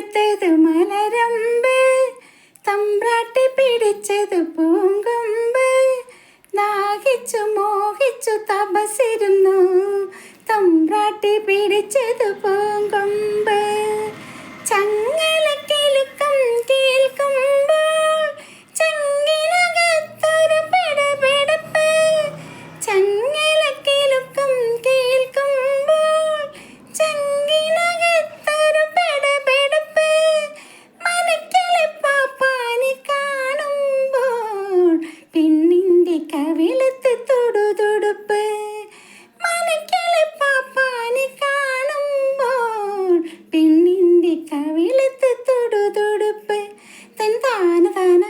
തൊടുത്തത് മലരമ്പ്. തമ്പ്രാട്ടി പിടിച്ചത് പൂങ്കൊമ്പ്. ദാഹിച്ചു മോഹിച്ചു തപസിരുന്നു പെണ്ണിന്റെ കവിളത്ത് തൊടുതൊടുപ്പ് തൻ താന താന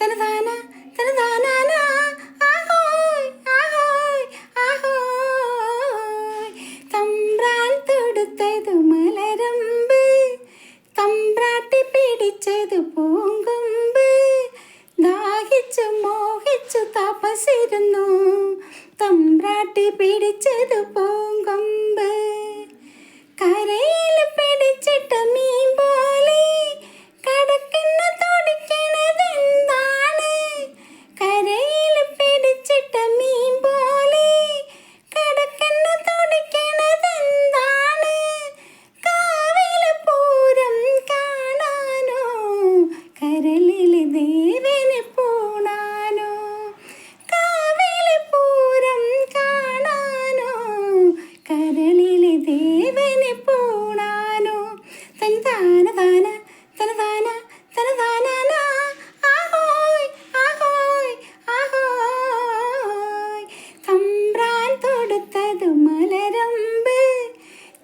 തന താന തന താനാന. ആഹോയ് ആഹോയ് ആഹോയ്. മോഹിച്ചു തപസിരുന്നു തമ്പ്രാട്ടി പിടിച്ചത് പൂങ്കൊമ്പ് കരളിലെ ദേവനെ പൂണാനോ? കാവിലെ പൂരം കാണാനോ? കരളിലെ ദേവനെ പൂണാനോ? തൻ താന താന തന താന ആഹോയ് ആഹോയ് ആഹോയ്. തമ്പ്രാൻ തൊടുത്തത് മലരമ്പ്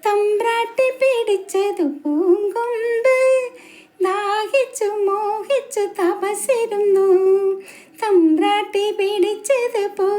തമ്പ്രാട്ടി പിടിച്ചത് പൂങ്കൊമ്പ്. തപസിരുന്നു സമ്രാട്ടി പിടിച്ചത് പോ